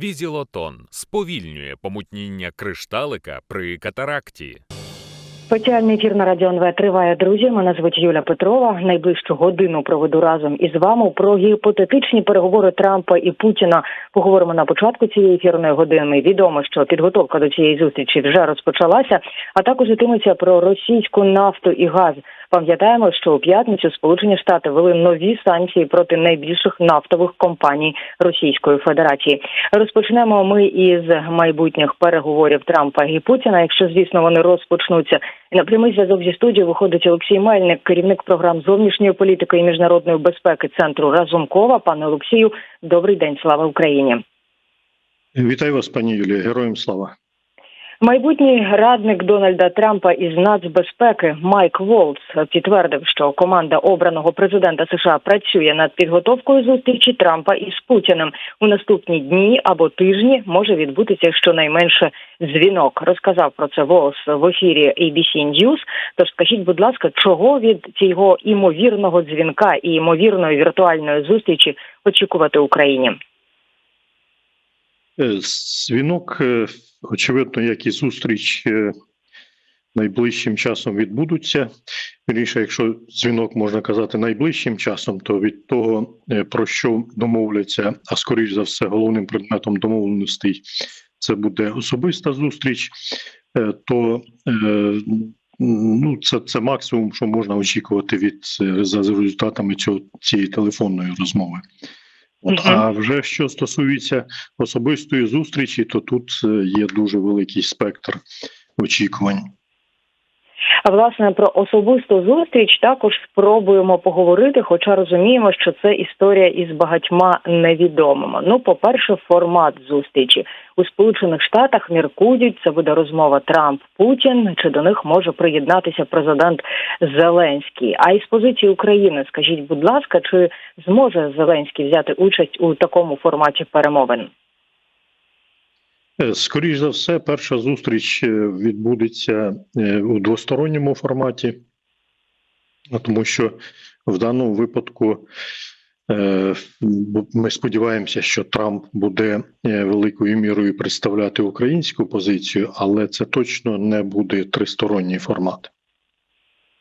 Візілотон сповільнює помутніння кришталика при катаракті. Спеціальний ефір на радіо НВ триває, друзі. Мене звуть Юля Петрова. Найближчу годину проведу разом із вами про гіпотетичні переговори Трампа і Путіна. Поговоримо на початку цієї ефірної години. Відомо, що підготовка до цієї зустрічі вже розпочалася, а також йтиметься про російську нафту і газ. Пам'ятаємо, що у п'ятницю Сполучені Штати ввели нові санкції проти найбільших нафтових компаній Російської Федерації. Розпочнемо ми із майбутніх переговорів Трампа і Путіна, якщо звісно вони розпочнуться. На прямий зв'язок зі студією виходить Олексій Мельник, керівник програм зовнішньої політики і міжнародної безпеки центру Разумкова. Пане Олексію, добрий день, слава Україні. Вітаю вас, пані Юлія. Героям слава. Майбутній радник Дональда Трампа із нацбезпеки Майк Волц підтвердив, що команда обраного президента США працює над підготовкою зустрічі Трампа із Путіним. У наступні дні або тижні може відбутися щонайменше дзвінок. Розказав про це Волц в ефірі ABC News. Тож скажіть, будь ласка, чого від цього імовірного дзвінка і імовірної віртуальної зустрічі очікувати Україні? Е, Дзвінок, е, очевидно, як і зустріч е, найближчим часом відбудуться. Вірніше, якщо дзвінок можна казати найближчим часом, то від того, про що домовляться, а скоріш за все, головним предметом домовленостей це буде особиста зустріч, то ну, це, це максимум, що можна очікувати від за результатами цього цієї телефонної розмови. От, Мгм. А вже що стосується особистої зустрічі, то тут е, є дуже великий спектр очікувань. А власне про особисту зустріч також спробуємо поговорити, хоча розуміємо, що це історія із багатьма невідомими. Ну, по-перше, формат зустрічі у Сполучених Штатах міркують. Це буде розмова Трамп Путін. Чи до них може приєднатися президент Зеленський? А із позиції України, скажіть, будь ласка, чи зможе Зеленський взяти участь у такому форматі перемовин? Е, Скоріш за все, перша зустріч е, відбудеться е, у двосторонньому форматі, тому що в даному випадку ми сподіваємося, що Трамп буде великою мірою представляти українську позицію, але це точно не буде тристоронній формат.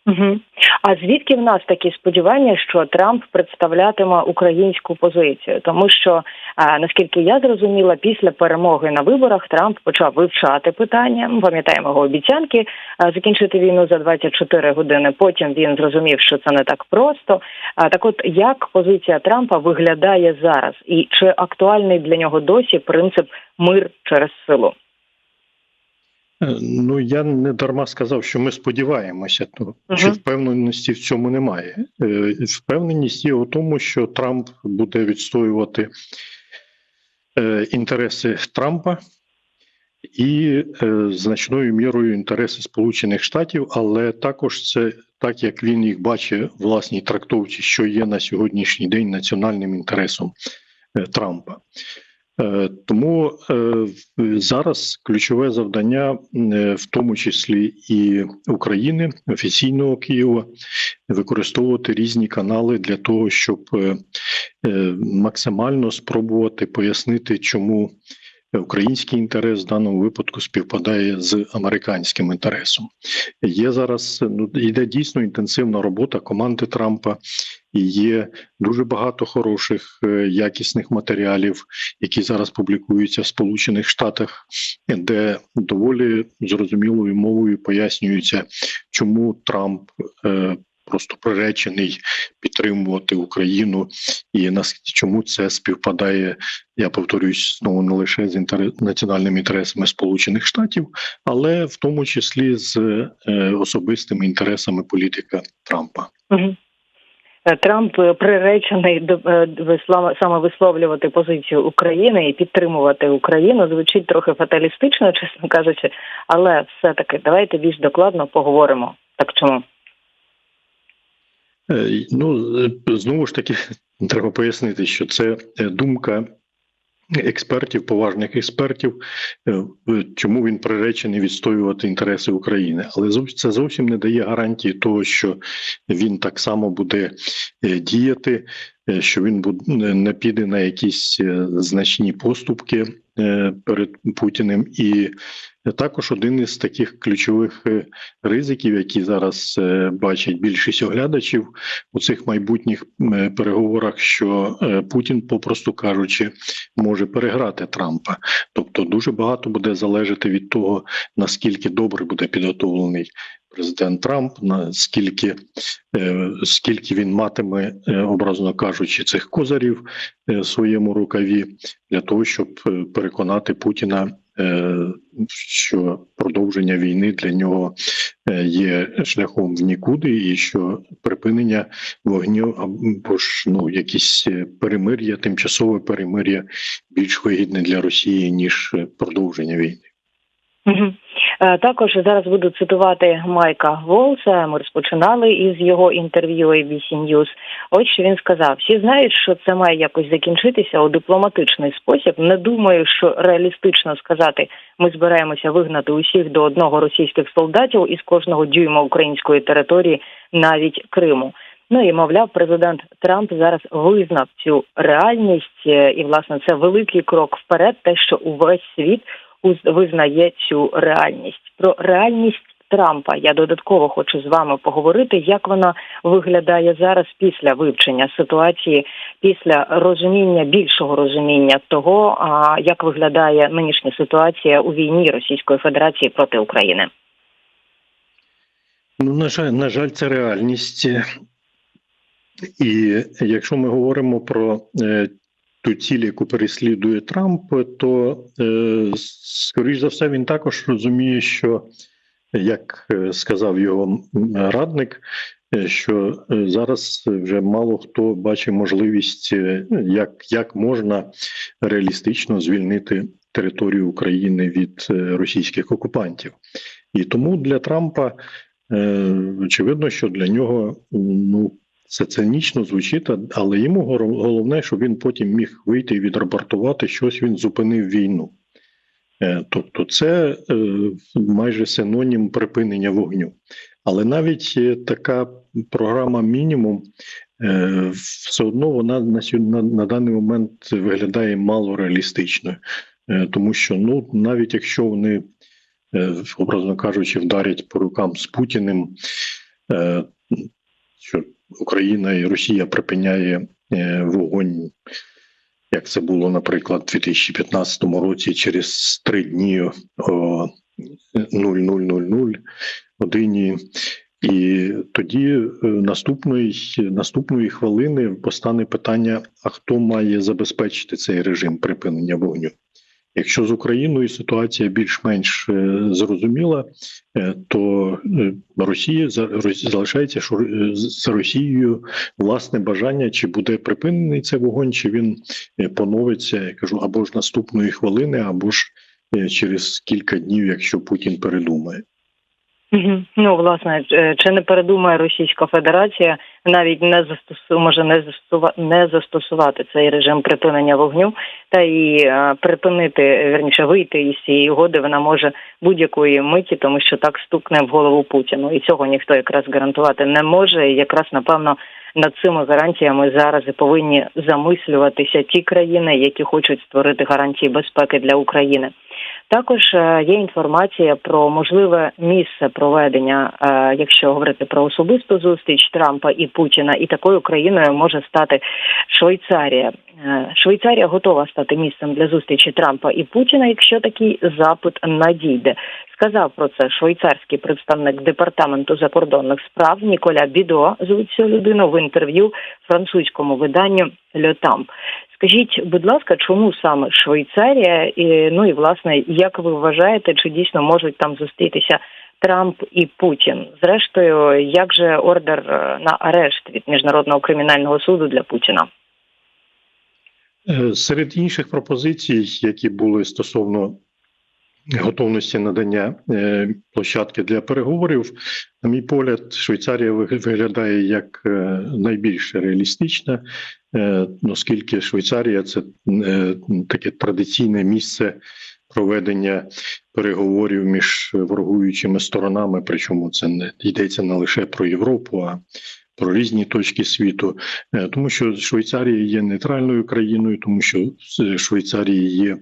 Угу. А звідки в нас такі сподівання, що Трамп представлятиме українську позицію? Тому що а, наскільки я зрозуміла, після перемоги на виборах Трамп почав вивчати питання. Пам'ятаємо його обіцянки а, закінчити війну за 24 години. Потім він зрозумів, що це не так просто. Так, от як позиція Трампа виглядає зараз, і чи актуальний для нього досі принцип мир через силу? Ну я не дарма сказав, що ми сподіваємося, то що Мгм. впевненості в цьому немає. Е, Впевненість є у тому, що Трамп буде відстоювати е, інтереси Трампа і е, значною мірою інтереси Сполучених Штатів, але також це так, як він їх бачить в власній трактовці, що є на сьогоднішній день національним інтересом Трампа. Е, Тому е, зараз ключове завдання, е, в тому числі і України, офіційного Києва, використовувати різні канали для того, щоб максимально спробувати пояснити, чому український інтерес в даному випадку співпадає з американським інтересом. Є зараз ну йде дійсно інтенсивна робота команди Трампа, є дуже багато хороших е, якісних матеріалів, які зараз публікуються в Сполучених Штатах, де доволі зрозумілою мовою пояснюється, чому Трамп е, просто приречений підтримувати Україну, і нас чому це співпадає. Я повторюсь знову не лише з національними інтересами Сполучених Штатів, але в тому числі з е, особистими інтересами політика Трампа. Мгм. Е, Трамп е, приречений до е, саме висловлювати позицію України і підтримувати Україну. Звучить трохи фаталістично, чесно кажучи, але все-таки давайте більш докладно поговоримо. Так чому? Ну знову ж таки треба пояснити, що це думка експертів, поважних експертів, е, чому він приречений відстоювати інтереси України. Але це зовсім не дає гарантії того, що він так само буде е, діяти, е, що він не піде на якісь значні поступки перед Путіним. І також один із таких ключових е, ризиків, які зараз е, бачать більшість оглядачів у цих майбутніх е, переговорах, що е, Путін, попросту кажучи, може переграти Трампа. Тобто дуже багато буде залежати від того, наскільки добре буде підготовлений президент Трамп, наскільки е, скільки він матиме, е, образно кажучи, цих козарів е, в своєму рукаві для того, щоб переконати Путіна. Що продовження війни для нього є шляхом в нікуди, і що припинення вогню або ж ну якісь перемир'я, тимчасове перемир'я більш вигідне для Росії ніж продовження війни. Мгм. Е, Також зараз буду цитувати Майка Волса. Ми розпочинали із його інтерв'ю ABC News. Ось що він сказав: всі знають, що це має якось закінчитися у дипломатичний спосіб. Не думаю, що реалістично сказати, ми збираємося вигнати усіх до одного російських солдатів із кожного дюйма української території, навіть Криму. Ну і мовляв, президент Трамп зараз визнав цю реальність, е, і власне це великий крок вперед. Те, що увесь світ визнає цю реальність. Про реальність Трампа я додатково хочу з вами поговорити, як вона виглядає зараз після вивчення ситуації, після розуміння більшого розуміння того, як виглядає нинішня ситуація у війні Російської Федерації проти України. Ну, на жаль, на жаль, це реальність. І якщо ми говоримо про е, ту ціль, яку переслідує Трамп, то е, скоріш за все він також розуміє, що як е, сказав його радник, е, що зараз вже мало хто бачить можливість, як, як можна реалістично звільнити територію України від російських окупантів. І тому для Трампа Очевидно, що для нього ну це цинічно звучить, але йому головне, щоб він потім міг вийти і відрапортувати, щось він зупинив війну. Е, Тобто, це е, майже синонім припинення вогню. Але навіть е, така програма мінімум все одно вона на, на, даний момент виглядає мало реалістичною, тому що ну навіть якщо вони образно кажучи, вдарять по рукам з Путіним, що Україна і Росія припиняє е, вогонь, як це було, наприклад, у 2015 році, через три дні о 0000 годині. І тоді е, наступної наступної хвилини постане питання: а хто має забезпечити цей режим припинення вогню? Якщо з Україною ситуація більш-менш е, зрозуміла, е, то е, Росія за- залишається що з Росією власне бажання, чи буде припинений цей вогонь, чи він поновиться, я кажу, або ж наступної хвилини, або ж через кілька днів, якщо Путін передумає. Ну, власне, е, чи не передумає Російська Федерація навіть не застосу може не застосува... не застосувати цей режим припинення вогню та і е, припинити верніше вийти із цієї угоди вона може будь-якої миті, тому що так стукне в голову Путіну, і цього ніхто якраз гарантувати не може. І якраз напевно над цими гарантіями зараз і повинні замислюватися ті країни, які хочуть створити гарантії безпеки для України. Також е, є інформація про можливе місце проведення, е, якщо говорити про особисту зустріч Трампа і Путіна, і такою країною може стати Швейцарія. Е, Швейцарія готова стати місцем для зустрічі Трампа і Путіна, якщо такий запит надійде. Сказав про це швейцарський представник департаменту закордонних справ Ніколя Бідо звуть цю людину в інтерв'ю французькому виданню Льотамп. Скажіть, будь ласка, чому саме Швейцарія? І, ну і власне, як ви вважаєте, чи дійсно можуть там зустрітися Трамп і Путін? Зрештою, як же ордер е, на арешт від міжнародного кримінального суду для Путіна? Е, Серед інших пропозицій, які були стосовно готовності надання е, площадки для переговорів, на мій погляд, Швейцарія виглядає як е, найбільш реалістична, е, оскільки Швейцарія це таке традиційне місце проведення переговорів між ворогуючими сторонами. Причому це не йдеться не лише про Європу, а про різні точки світу, тому що Швейцарія є нейтральною країною, тому що в Швейцарії є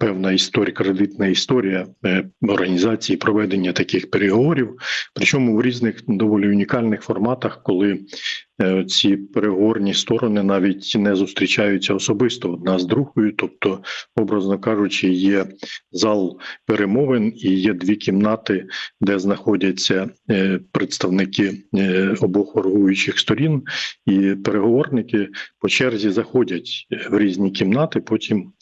певна історія, кредитна історія е, організації проведення таких переговорів, причому в різних доволі унікальних форматах, коли е, ці переговорні сторони навіть не зустрічаються особисто одна з другою, тобто, образно кажучи, є зал перемовин і є дві кімнати, де знаходяться е, представники е, обох ворогуючих сторін, і переговорники по черзі заходять в різні кімнати, потім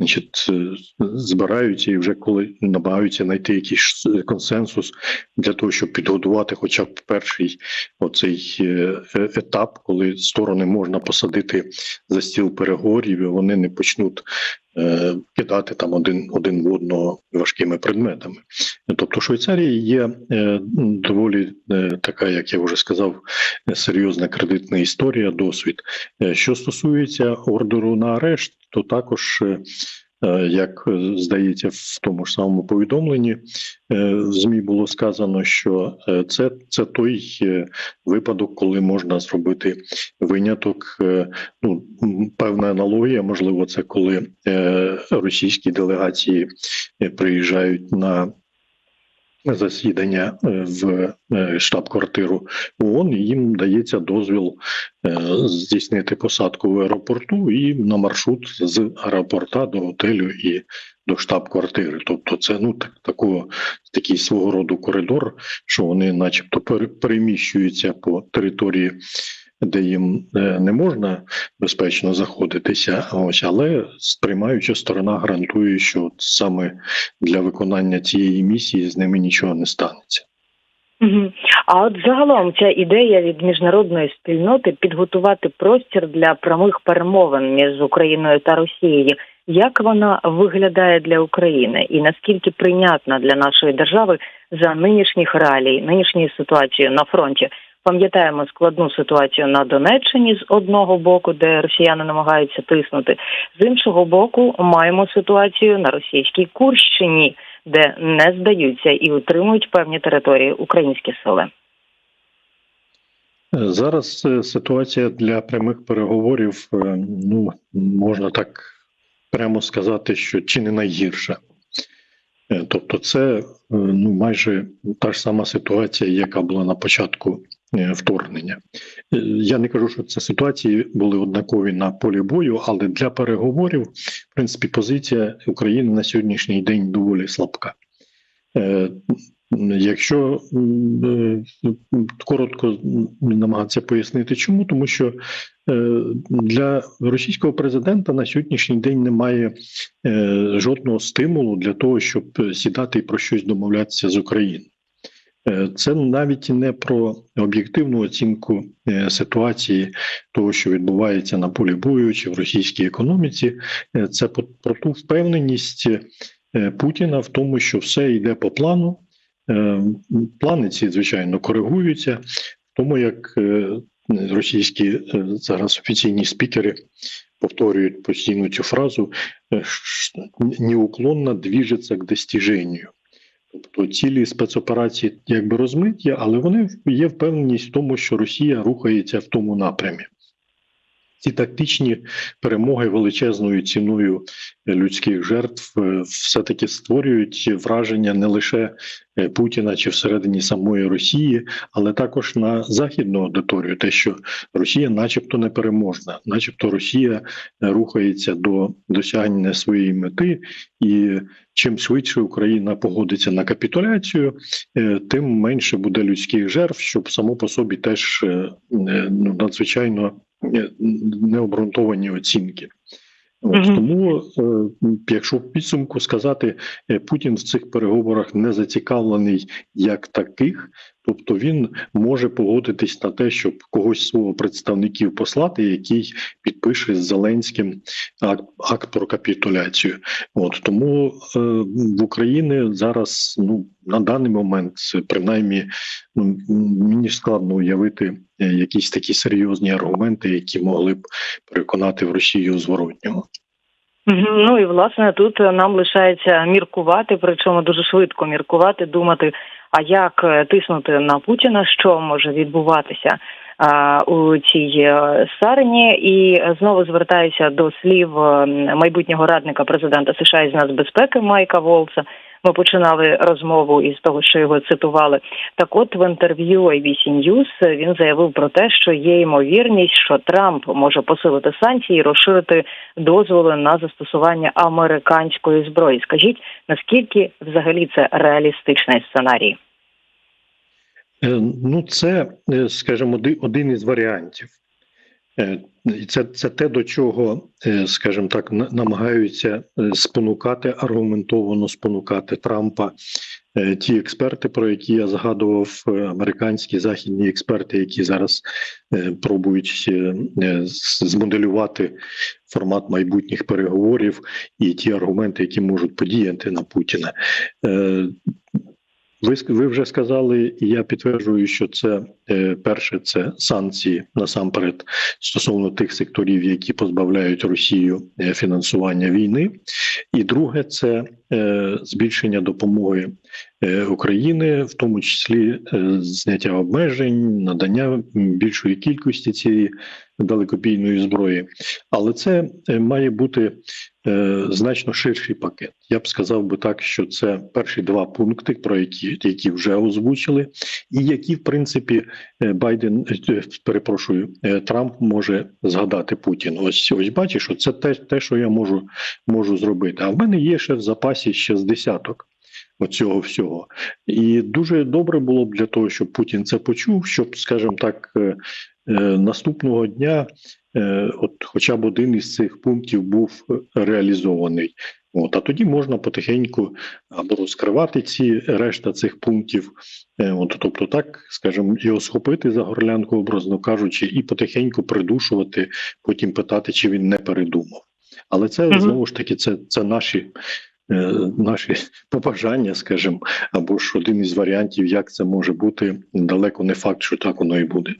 значить, е, збираються і вже коли намагаються знайти якийсь консенсус для того, щоб підготувати, хоча б перший оцей е, е, етап, коли сторони можна посадити за стіл переговорів, і вони не почнуть е, кидати там один, один в одного важкими предметами. Тобто, в Швейцарії є е, доволі е, така, як я вже сказав, серйозна кредитна історія, досвід. Е, Що стосується ордеру на арешт, то також. е, Як е, здається, в тому ж самому повідомленні е, змі було сказано, що е, це, це той е, випадок, коли можна зробити виняток. е, Ну певна аналогія, можливо, це коли е, російські делегації е, приїжджають на засідання е, в е, штаб-квартиру ООН, і їм дається дозвіл е, здійснити посадку в аеропорту і на маршрут з аеропорта до готелю і до штаб-квартири. Тобто, це ну так такого такий свого роду коридор, що вони, начебто, пере- переміщуються по території. Де їм е, не можна безпечно заходитися, ось але сприймаюча сторона гарантує, що от саме для виконання цієї місії з ними нічого не станеться. А от загалом ця ідея від міжнародної спільноти підготувати простір для прямих перемовин між Україною та Росією. Як вона виглядає для України, і наскільки прийнятна для нашої держави за нинішніх реалій, нинішньої ситуації на фронті? Пам'ятаємо складну ситуацію на Донеччині з одного боку, де росіяни намагаються тиснути, з іншого боку, маємо ситуацію на російській Курщині, де не здаються і утримують певні території українські сили. Зараз е, ситуація для прямих переговорів, е, ну можна так прямо сказати, що чи не найгірша. Е, Тобто, це ну майже та ж сама ситуація, яка була на початку вторгнення. Е, Я не кажу, що це ситуації були однакові на полі бою, але для переговорів, в принципі, позиція України на сьогоднішній день доволі слабка. Е, Якщо е, коротко намагатися пояснити, чому, тому що е, для російського президента на сьогоднішній день немає е, жодного стимулу для того, щоб сідати і про щось домовлятися з Україною. Е, Це навіть не про об'єктивну оцінку е, ситуації того, що відбувається на полі бою чи в російській економіці. Е, Це про ту впевненість Путіна в тому, що все йде по плану. Плани ці, звичайно, коригуються, тому як російські зараз офіційні спікери повторюють постійно цю фразу неуклонно двіжиться к достіженню. Тобто цілі спецоперації якби розмиті, але вони є впевненість в тому, що Росія рухається в тому напрямі. Ці тактичні перемоги величезною ціною людських жертв е, все-таки створюють враження не лише е, Путіна чи всередині самої Росії, але також на західну аудиторію, те, що Росія, начебто, непереможна, начебто Росія е, рухається до досягнення своєї мети, і чим швидше Україна погодиться на капітуляцію, тим менше буде людських жертв, що само по собі теж ну, надзвичайно необґрунтовані оцінки. От, Мгм. Тому, е, якщо в підсумку сказати, е, Путін в цих переговорах не зацікавлений як таких, Тобто він може погодитись на те, щоб когось свого представників послати, який підпише з Зеленським акт, акт про капітуляцію. От тому е, в Україні зараз ну на даний момент, принаймні, ну мені складно уявити е, якісь такі серйозні аргументи, які могли б переконати в Росію у зворотньому. Ну і власне тут нам лишається міркувати, причому дуже швидко міркувати, думати, а як е, тиснути на Путіна, що може відбуватися у цій е, сарині. І знову звертаюся до слів майбутнього радника президента США із нацбезпеки Майка Волса. Ми починали розмову із того, що його цитували. Так, от в інтерв'ю ABC News він заявив про те, що є ймовірність, що Трамп може посилити санкції і розширити дозволи на застосування американської зброї. Скажіть, наскільки взагалі це реалістичний сценарій? Е, Ну, це, е, скажімо, один із варіантів. Е, це, це те, до чого, е, скажімо так, намагаються е, спонукати, аргументовано спонукати Трампа. Ті експерти, про які я згадував, американські західні експерти, які зараз пробують змоделювати формат майбутніх переговорів і ті аргументи, які можуть подіяти на Путіна. Ви, ви вже сказали, і я підтверджую, що це е, перше це санкції насамперед стосовно тих секторів, які позбавляють Росію е, фінансування війни. І друге це е, збільшення допомоги України, в тому числі зняття обмежень, надання більшої кількості цієї далекобійної зброї. Але це має бути значно ширший пакет. Я б сказав би так, що це перші два пункти, про які, які вже озвучили, і які, в принципі, е, Байден е, перепрошую, е, Трамп може згадати Путін. Ось ось бачиш, що це те, те, що я можу, можу зробити. А в мене є ще в запасі ще з десяток. Оцього всього, і дуже добре було б для того, щоб Путін це почув, щоб, скажімо так, е, е, наступного дня, е, от, хоча б один із цих пунктів був реалізований. От, а тоді можна потихеньку або розкривати ці решта цих пунктів, е, от, тобто, так, скажімо, його схопити за горлянку, образно кажучи, і потихеньку придушувати, потім питати, чи він не передумав. Але це Мгм. знову ж таки, це, це наші. е, Наші побажання, скажімо, або ж один із варіантів, як це може бути, далеко не факт, що так воно і буде.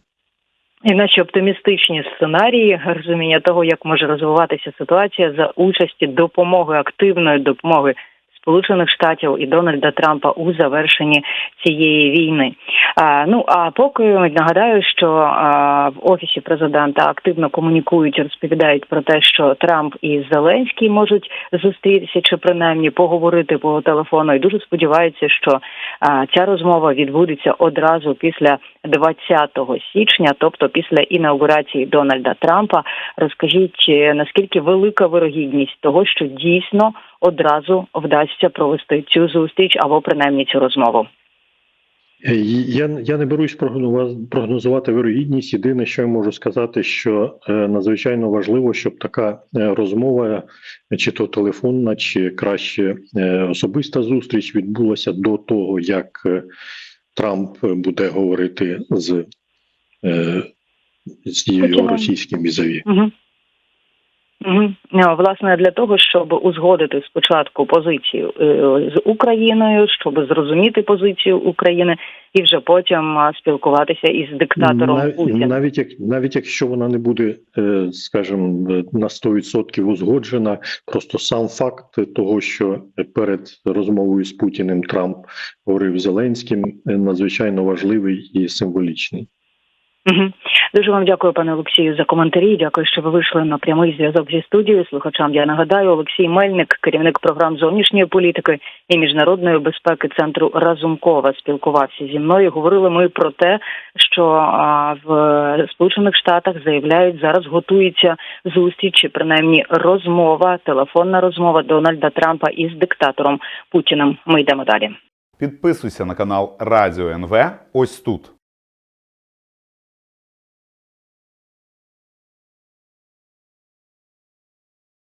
І наші оптимістичні сценарії розуміння того, як може розвиватися ситуація за участі допомоги активної допомоги Сполучених Штатів і Дональда Трампа у завершенні цієї війни. А, ну а поки нагадаю, що а, в офісі президента активно комунікують, розповідають про те, що Трамп і Зеленський можуть зустрітися чи принаймні поговорити по телефону. І дуже сподіваються, що а, ця розмова відбудеться одразу після 20 січня, тобто після інаугурації Дональда Трампа. Розкажіть, е, наскільки велика вирогідність того, що дійсно одразу вдасться провести цю зустріч або принаймні цю розмову. Е, Я, я не берусь прогнозувати, вирогідність. Єдине, що я можу сказати, що е, надзвичайно важливо, щоб така е, розмова, чи то телефонна, чи краще особиста зустріч відбулася до того, як Трамп буде говорити з, з його російським візаві. Угу. Угу. Власне, для того, щоб узгодити спочатку позицію е, з Україною, щоб зрозуміти позицію України, і вже потім спілкуватися із диктатором Нав- Путіним. навіть як навіть якщо вона не буде, е, скажімо, на 100% узгоджена, просто сам факт того, що перед розмовою з Путіним Трамп говорив Зеленським, е, надзвичайно важливий і символічний. Дуже вам дякую, пане Олексію, за коментарі. Дякую, що ви вийшли на прямий зв'язок зі студією. Слухачам я нагадаю, Олексій Мельник, керівник програм зовнішньої політики і міжнародної безпеки центру Разумкова, спілкувався зі мною. Говорили ми про те, що в Сполучених Штатах заявляють, зараз готується зустріч, чи принаймні розмова, телефонна розмова Дональда Трампа із диктатором Путіним. Ми йдемо далі. Підписуйся на канал Радіо НВ ось тут.